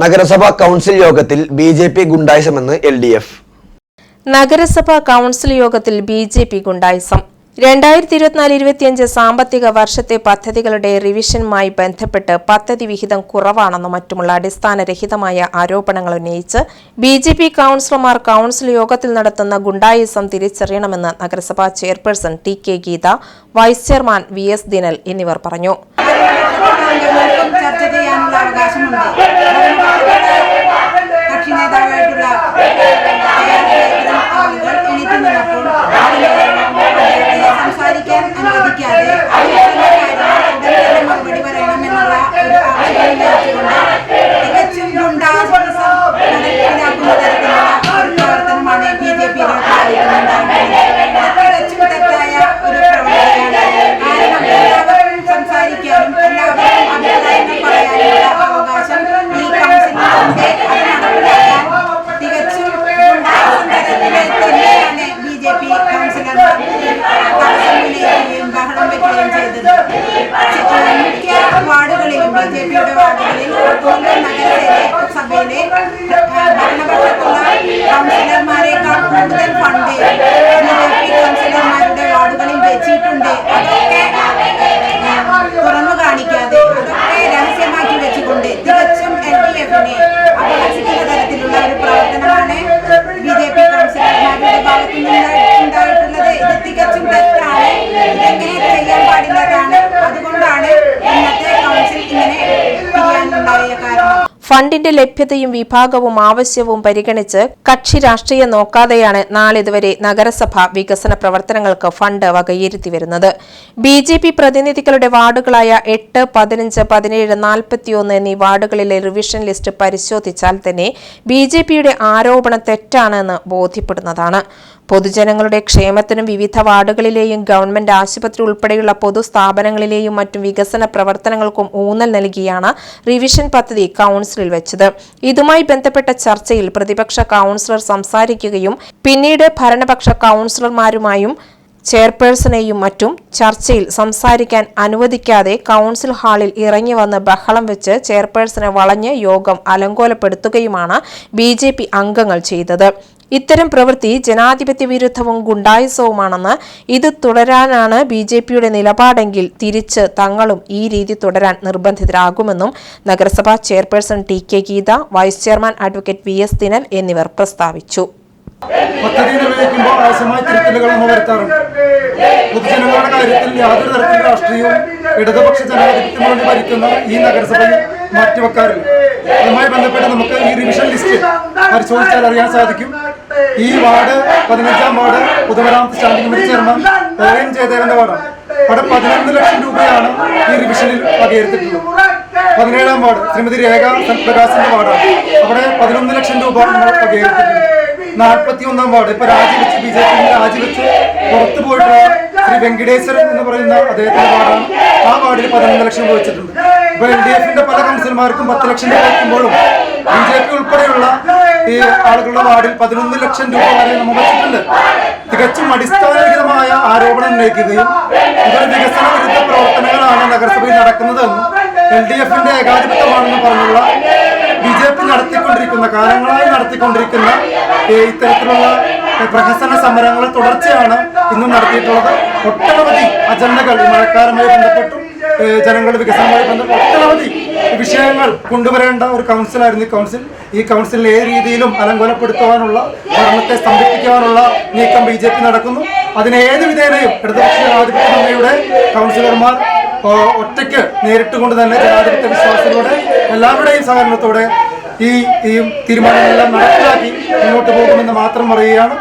നഗരസഭാ കൗൺസിൽ യോഗത്തിൽ B J P ഗുണ്ടായിസമെന്ന് എൽ ഡി എഫ്. നഗരസഭാ കൗൺസിൽ യോഗത്തിൽ ബി ജെ പി ഗുണ്ടായിസം. രണ്ടായിരത്തി ഇരുപത്തിനാല് ഇരുപത്തിയഞ്ച് സാമ്പത്തിക വർഷത്തെ പദ്ധതികളുടെ റിവിഷനുമായി ബന്ധപ്പെട്ട് പദ്ധതി വിഹിതം കുറവാണെന്നും മറ്റുമുള്ള അടിസ്ഥാനരഹിതമായ ആരോപണങ്ങൾ ഉന്നയിച്ച് ബി ജെ പി കൗൺസിലർമാർ കൗൺസിൽ യോഗത്തിൽ നടത്തുന്ന ഗുണ്ടായിസം തിരിച്ചറിയണമെന്ന് നഗരസഭാ chairperson T K Geetha vice chairman V S Dinal എന്നിവർ പറഞ്ഞു. ചർച്ച ചെയ്യാനുള്ള അവകാശമുണ്ട്. മുഖ്യ വാർഡുകളിലും ബി ജെ പിയുടെ വാർഡുകളിൽ കൊല്ലം നഗരസഭയിലെ സഭയിലെ ഭരണപക്ഷത്തുള്ള കൗൺസിലർമാരെക്കാൾ കൂടുതൽ ഫണ്ട് ബി കൗൺസിലർമാരുടെ വാർഡുകളിൽ വെച്ചിട്ടുണ്ട്. അതൊക്കെ തുറന്നു കാണിക്കാതെ അതൊക്കെ രഹസ്യമാക്കി വെച്ചുകൊണ്ട് തികച്ചും എൽ ഡി എഫിനെ ഇതെങ്ങനെ ചെയ്യാൻ പാടില്ലാതാണ് ഫണ്ടിന്റെ ലഭ്യതയും വിഭാഗവും ആവശ്യവും പരിഗണിച്ച് കക്ഷി രാഷ്ട്രീയം നോക്കാതെയാണ് നാളിതുവരെ നഗരസഭ വികസന പ്രവർത്തനങ്ങൾക്ക് ഫണ്ട് വകയിരുത്തി വരുന്നത്. ബി ജെ പി പ്രതിനിധികളുടെ വാർഡുകളായ എട്ട് പതിനഞ്ച് പതിനേഴ് നാൽപ്പത്തിയൊന്ന് എന്നീ വാർഡുകളിലെ റിവിഷൻ ലിസ്റ്റ് പരിശോധിച്ചാൽ തന്നെ ബി ജെ പിയുടെ ആരോപണം തെറ്റാണെന്ന് ബോധ്യപ്പെടുന്നതാണ്. പൊതുജനങ്ങളുടെ ക്ഷേമത്തിനും വിവിധ വാർഡുകളിലെയും ഗവൺമെന്റ് ആശുപത്രി ഉൾപ്പെടെയുള്ള പൊതുസ്ഥാപനങ്ങളിലെയും മറ്റും വികസന പ്രവർത്തനങ്ങൾക്കും ഊന്നൽ നൽകിയാണ് റിവിഷൻ പദ്ധതി കൗൺസിലിൽ വെച്ചത്. ഇതുമായി ബന്ധപ്പെട്ട ചർച്ചയിൽ പ്രതിപക്ഷ കൗൺസിലർ സംസാരിക്കുകയും പിന്നീട് ഭരണപക്ഷ കൗൺസിലർമാരുമായും ചെയർപേഴ്സണെയും മറ്റും ചർച്ചയിൽ സംസാരിക്കാൻ അനുവദിക്കാതെ കൗൺസിൽ ഹാളിൽ ഇറങ്ങി വന്ന് ബഹളം വെച്ച് ചെയർപേഴ്സണെ വളഞ്ഞ് യോഗം അലങ്കോലപ്പെടുത്തുകയുമാണ് ബി അംഗങ്ങൾ ചെയ്തത്. ഇത്തരം പ്രവൃത്തി ജനാധിപത്യ വിരുദ്ധവും ഗുണ്ടായുസവുമാണെന്ന് ഇത് തുടരാനാണ് ബി ജെ പിയുടെ നിലപാടെങ്കിൽ തിരിച്ച് തങ്ങളും ഈ രീതി തുടരാൻ നിർബന്ധിതരാകുമെന്നും നഗരസഭാ chairperson T K Geetha vice chairman advocate V S Dinal എന്നിവർ പ്രസ്താവിച്ചു. പദ്ധതി നിർവഹിക്കുമ്പോൾ ആവശ്യമായ തിരുത്തലുകൾ വരുത്താറുണ്ട്. പൊതുജനങ്ങളുടെ കാര്യത്തിൽ യാതൊരു തരത്തിലുള്ള രാഷ്ട്രീയവും ഇടതുപക്ഷ ജനാധിപത്യം വേണ്ടി ഭരിക്കുന്ന ഈ നഗരസഭയിൽ മാറ്റിവെക്കാറില്ല. അതുമായി ബന്ധപ്പെട്ട് നമുക്ക് ഈ റിവിഷൻ ലിസ്റ്റ് പരിശോധിച്ചാൽ അറിയാൻ സാധിക്കും. ഈ വാർഡ് പതിനഞ്ചാം വാർഡ് പൊതുമരാമത്ത് സ്റ്റാൻഡിംഗ് കമ്മിറ്റി ചെയർമാൻ എൻ ജയദേവന്റെ വാർഡാണ്. അവിടെ പതിനൊന്ന് ലക്ഷം രൂപയാണ് ഈ റിവിഷനിൽ വകയിരുത്തിയിട്ടുള്ളത് പതിനേഴാം വാർഡ് ശ്രീമതി രേഖ പ്രകാശിന്റെ വാർഡാണ്. അവിടെ പതിനൊന്ന് ലക്ഷം രൂപ നമ്മൾ നാൽപ്പത്തി ഒന്നാം വാർഡ് ഇപ്പൊ രാജിവെച്ച് ബി ജെ പി രാജിവെച്ച് പുറത്തു പോയിട്ടുള്ള ശ്രീ വെങ്കടേശ്വരൻ എന്ന് പറയുന്ന അദ്ദേഹത്തിന്റെ വാർഡാണ്. ആ വാർഡിൽ പതിനൊന്ന് ലക്ഷം രൂപ വെച്ചിട്ടുണ്ട്. ഇപ്പൊ എൽ ഡി എഫിന്റെ പല കൗൺസിലർമാർക്കും പത്ത് ലക്ഷം രൂപ വയ്ക്കുമ്പോഴും ബി ജെ പി ഉൾപ്പെടെയുള്ള ഈ ആളുകളുടെ വാർഡിൽ പതിനൊന്ന് ലക്ഷം രൂപ വരെ നമ്മൾ വെച്ചിട്ടുണ്ട്. തികച്ചും അടിസ്ഥാനരഹിതമായ ആരോപണം ഉന്നയിക്കുകയും ഇതൊരു വികസന വിരുദ്ധ പ്രവർത്തനങ്ങളാണ് നഗരസഭയിൽ നടക്കുന്നതെന്നും എൽ ഡി എഫിന്റെ ഏകാധിപത്യമാണെന്ന് പറഞ്ഞുള്ള ബി ജെ പി നടത്തിക്കൊണ്ടിരിക്കുന്ന കാലങ്ങളായി നടത്തിക്കൊണ്ടിരിക്കുന്ന ഇത്തരത്തിലുള്ള പ്രഹസന സമരങ്ങൾ തുടർച്ചയാണ് ഇന്നും നടത്തിയിട്ടുള്ളത്. ഒട്ടനവധി അജണ്ടകൾ ഈ മഴക്കാലമായി ജനങ്ങളുടെ വികസനവുമായി ബന്ധപ്പെട്ട ഒട്ടനവധി വിഷയങ്ങൾ കൊണ്ടുവരേണ്ട ഒരു കൗൺസിലായിരുന്നു ഈ കൗൺസിൽ. ഈ കൗൺസിലിൽ ഏത് രീതിയിലും അലങ്കോലപ്പെടുത്തുവാനുള്ള ഭരണത്തെ സ്തംഭിപ്പിക്കാനുള്ള നീക്കം ബി ജെ പി നടക്കുന്നു. അതിനെ ഏത് വിധേനയും ഇടതുപക്ഷ ജനാധിപത്യ മുന്നണിയുടെ കൗൺസിലർമാർ ഒറ്റയ്ക്ക് നേരിട്ട് കൊണ്ട് തന്നെ ജനാധിപത്യ വിശ്വാസത്തിലൂടെ എല്ലാവരുടെയും സഹകരണത്തോടെ ഈ ഈ തീരുമാനങ്ങളെല്ലാം നടപ്പിലാക്കി മുന്നോട്ട് പോകുമെന്ന് മാത്രം പറയുകയാണ്.